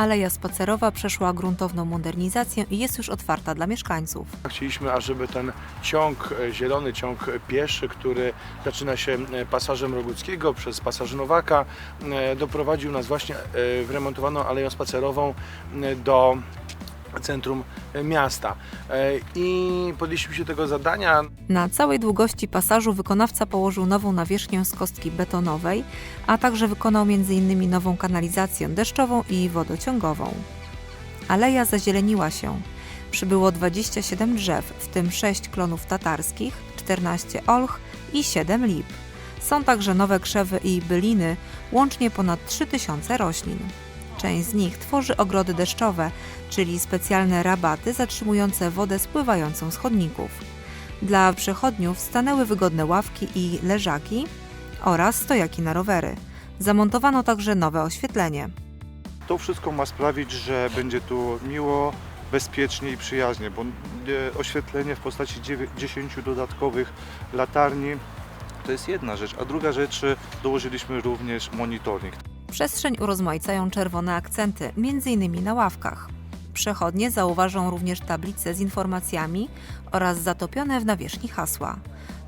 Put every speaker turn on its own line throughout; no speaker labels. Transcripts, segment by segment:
Aleja Spacerowa przeszła gruntowną modernizację i jest już otwarta dla mieszkańców.
Chcieliśmy, ażeby ten ciąg e, zielony, ciąg pieszy, który zaczyna się e, pasażem Roguckiego przez pasaż Nowaka, e, doprowadził nas właśnie e, w remontowaną aleją spacerową do centrum e, miasta. E, I podjęliśmy się tego zadania.
Na całej długości pasażu wykonawca położył nową nawierzchnię z kostki betonowej, a także wykonał m.in. nową kanalizację deszczową i wodociągową. Aleja zazieleniła się. Przybyło 27 drzew, w tym 6 klonów tatarskich, 14 olch i 7 lip. Są także nowe krzewy i byliny, łącznie ponad 3000 roślin. Część z nich tworzy ogrody deszczowe, czyli specjalne rabaty zatrzymujące wodę spływającą z chodników. Dla przechodniów stanęły wygodne ławki i leżaki oraz stojaki na rowery. Zamontowano także nowe oświetlenie.
To wszystko ma sprawić, że będzie tu miło, bezpiecznie i przyjaźnie, bo e, oświetlenie w postaci dziewię- 10 dodatkowych latarni to jest jedna rzecz, a druga rzecz e, dołożyliśmy również monitoring.
Przestrzeń urozmaicają czerwone akcenty, m.in. na ławkach. Przechodnie zauważą również tablice z informacjami oraz zatopione w nawierzchni hasła.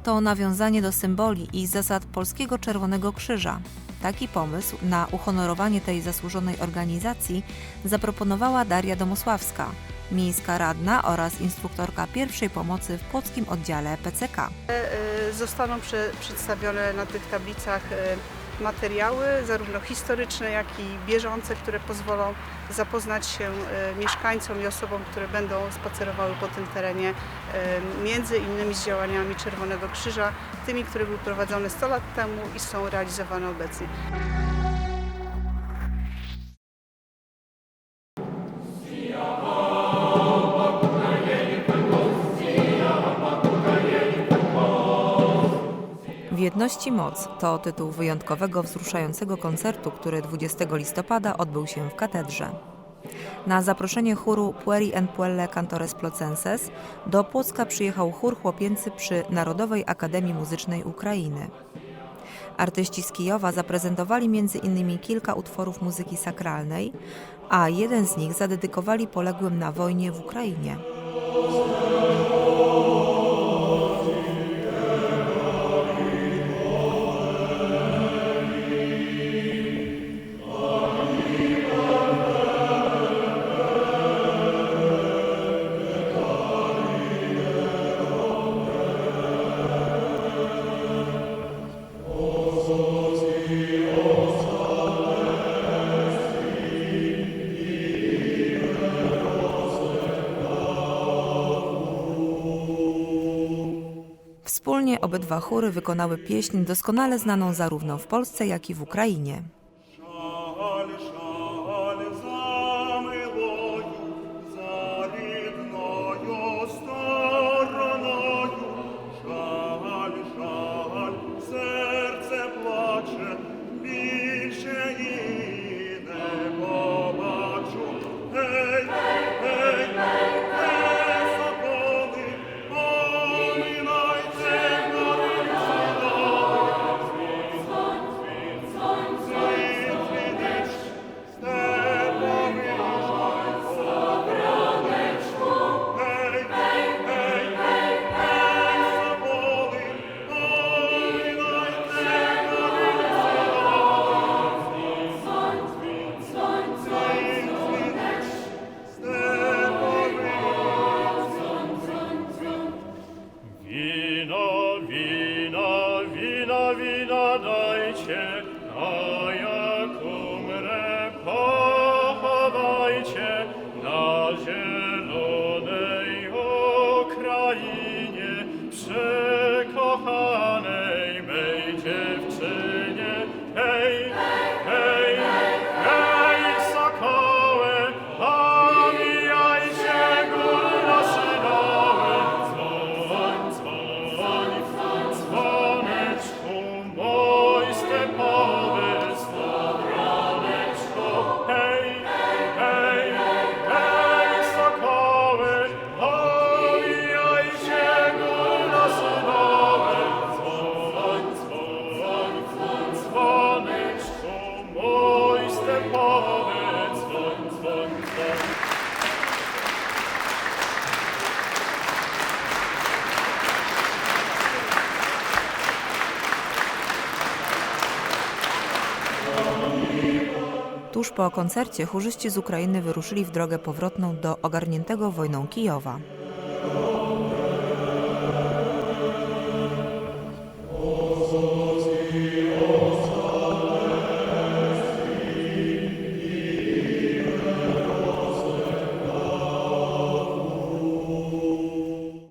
To nawiązanie do symboli i zasad Polskiego Czerwonego Krzyża. Taki pomysł na uhonorowanie tej zasłużonej organizacji zaproponowała Daria Domosławska, miejska radna oraz instruktorka pierwszej pomocy w płockim oddziale PCK.
E, Zostaną prze, przedstawione na tych tablicach e, materiały, zarówno historyczne, jak i bieżące, które pozwolą zapoznać się e, mieszkańcom i osobom, które będą spacerowały po tym terenie, e, między innymi z działaniami Czerwonego Krzyża, tymi, które były prowadzone 100 lat temu i są realizowane obecnie.
Jedności moc to tytuł wyjątkowego, wzruszającego koncertu, który 20 listopada odbył się w katedrze. Na zaproszenie chóru Pueri en Puelle Cantores Plocenses do Płocka przyjechał chór chłopięcy przy Narodowej Akademii Muzycznej Ukrainy. Artyści z Kijowa zaprezentowali m.in. kilka utworów muzyki sakralnej, a jeden z nich zadedykowali poległym na wojnie w Ukrainie. Obydwa chóry wykonały pieśń doskonale znaną zarówno w Polsce, jak i w Ukrainie.
in all.
Tuż po koncercie chórzyści z Ukrainy wyruszyli w drogę powrotną do ogarniętego wojną Kijowa.